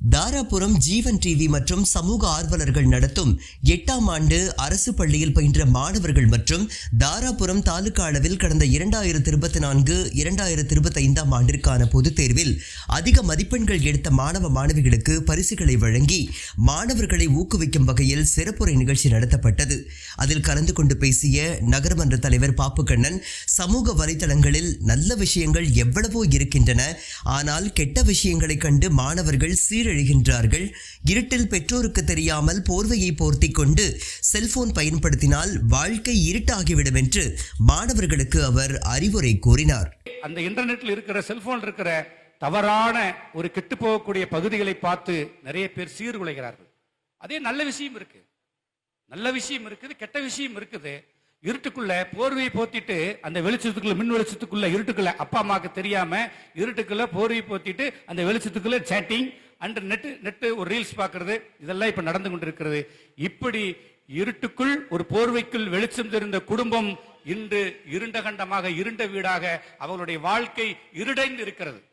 தாராபுரம் ஜீவன் TV மற்றும் சமூக ஆர்வலர்கள் நடத்தும் எட்டாம் ஆண்டு அரசு பள்ளியில் பயின்ற மாணவர்கள் மற்றும் தாராபுரம் தாலுகா அளவில் கடந்த இரண்டாயிரத்தி இருபத்தி நான்கு இரண்டாயிரத்தி இருபத்தி ஐந்தாம் ஆண்டிற்கான பொதுத் தேர்வில் அதிக மதிப்பெண்கள் எடுத்த மாணவ மாணவிகளுக்கு பரிசுகளை வழங்கி மாணவர்களை ஊக்குவிக்கும் வகையில் சிறப்புரை நிகழ்ச்சி நடத்தப்பட்டது. அதில் கலந்து கொண்டு பேசிய நகரமன்ற தலைவர் பாப்புக்கண்ணன் சமூக வலைதளங்களில் நல்ல விஷயங்கள் எவ்வளவோ இருக்கின்றன ஆனால் கெட்ட விஷயங்களை கண்டு மாணவர்கள் சீர சீரழிகின்றார்கள் இருட்டில் பெற்றோருக்கு தெரியாமல் போர்வையை போர்த்தி கொண்டு செல்போன் பயன்படுத்தினால் வாழ்க்கை இருட்டாகிவிடும் என்று மாணவர்களுக்கு அவர் அறிவுரை கூறினார். அந்த இன்டர்நெட்டில் இருக்கிற செல்போன் இருக்கிற தவறான ஒரு கெட்டு போகக்கூடிய பகுதிகளை பார்த்து நிறைய பேர் சீர்குலைகிறார்கள். அதே நல்ல விஷயம் இருக்கு. நல்ல விஷயம் இருக்குது கெட்ட விஷயம் இருக்குது. இருட்டுக்குள்ள போர்வையை போத்திட்டு அந்த வெளிச்சத்துக்குள்ள மின் வெளிச்சத்துக்குள்ள இருட்டுக்குள்ள அப்பா அம்மாவுக்கு தெரியாம இருட்டுக்குள்ள போர்வையை போத்திட்டு அந்த வெளிச்சத்துக்குள்ள சேட்டிங் அண்ட் நெட்டு நெட்டு ஒரு ரீல்ஸ் பார்க்கறது. இதெல்லாம் இப்ப நடந்து கொண்டிருக்கிறது. இப்படி இருட்டுக்குள் ஒரு போர்வைக்குள் வெளிச்சம் தெரிந்த குடும்பம் இன்று இருண்ட கண்டமாக இருண்ட வீடாக அவர்களுடைய வாழ்க்கை இருடைந்து இருக்கிறது.